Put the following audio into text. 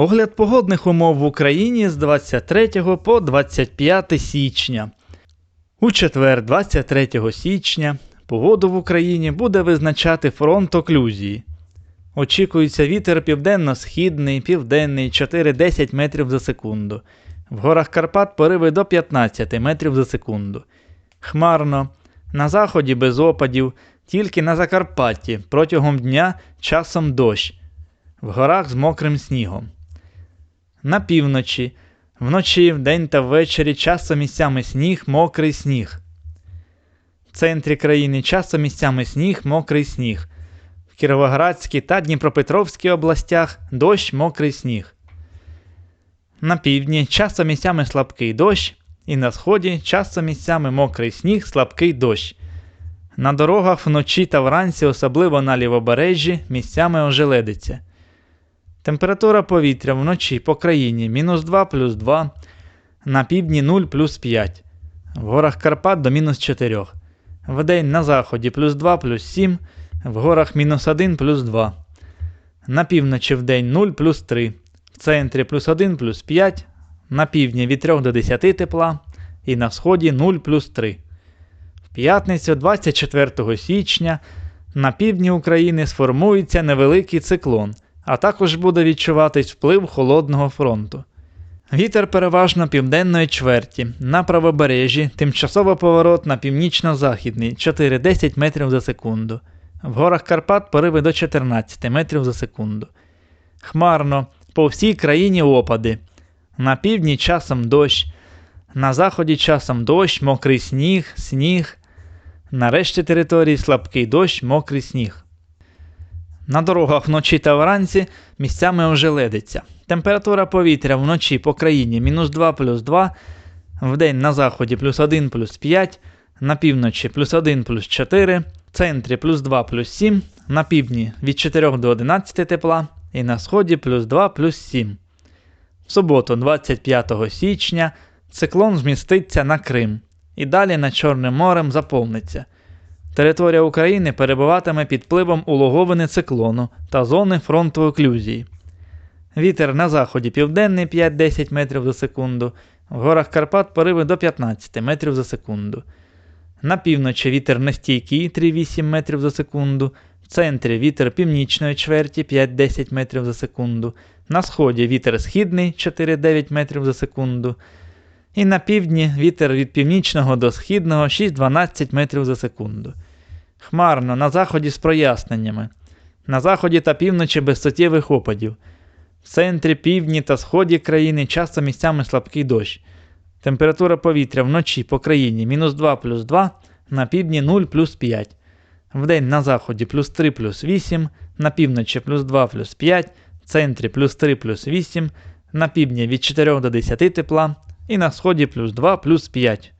Огляд погодних умов в Україні з 23 по 25 січня. У четвер, 23 січня, погоду в Україні буде визначати фронт оклюзії. Очікується вітер південно-східний, південний 4-10 метрів за секунду. В горах Карпат пориви до 15 метрів за секунду. Хмарно. На заході без опадів, тільки на Закарпатті протягом дня часом дощ. В горах з мокрим снігом. На півночі, вночі, вдень та ввечері часто місцями сніг, мокрий сніг. В центрі країни часто місцями сніг, мокрий сніг. В Кіровоградській та Дніпропетровській областях дощ, мокрий сніг. На півдні часто місцями слабкий дощ, і на сході часто місцями мокрий сніг, слабкий дощ. На дорогах вночі та вранці, особливо на лівобережжі, місцями ожеледиться. Температура повітря вночі по країні мінус 2 плюс 2, на півдні 0 плюс 5, в горах Карпат до мінус 4, вдень на заході плюс 2 плюс 7, в горах мінус 1 плюс 2, на півночі вдень 0 плюс 3, в центрі плюс 1 плюс 5, на півдні від 3 до 10 тепла. І на сході 0 плюс 3. В п'ятницю 24 січня. На півдні України сформується невеликий циклон а також буде відчуватись вплив холодного фронту. Вітер переважно південної чверті, на правобережжі, тимчасово поворот на північно-західний 4-10 метрів за секунду. В горах Карпат пориви до 14 метрів за секунду. Хмарно, по всій країні опади. На півдні часом дощ, на заході часом дощ, мокрий сніг, сніг. На решті території слабкий дощ, мокрий сніг. На дорогах вночі та вранці місцями ожеледиться. Температура повітря вночі по країні мінус 2 плюс 2, вдень на заході плюс 1 плюс 5, на півночі плюс 1 плюс 4, в центрі плюс 2 плюс 7, на півдні від 4 до 11 тепла і на сході плюс 2 плюс 7. В суботу, 25 січня, циклон зміститься на Крим і далі над Чорним морем заповниться. Територія України перебуватиме під впливом улоговини циклону та зони фронту оклюзії. Вітер на заході південний 5-10 метрів за секунду, в горах Карпат пориви до 15 метрів за секунду. На півночі вітер нестійкий 3-8 метрів за секунду, в центрі вітер північної чверті 5-10 метрів за секунду, на сході вітер східний 4-9 метрів за секунду. І на півдні вітер від північного до східного 6-12 метрів за секунду. Хмарно, на заході з проясненнями. На заході та півночі без суттєвих опадів. В центрі, півдні та сході країни часто місцями слабкий дощ. Температура повітря вночі по країні мінус 2 плюс 2, на півдні 0 плюс 5. Вдень на заході плюс 3 плюс 8, на півночі плюс 2 плюс 5, в центрі плюс 3 плюс 8, на півдні від 4 до 10 тепла і на сході плюс 2 плюс 5.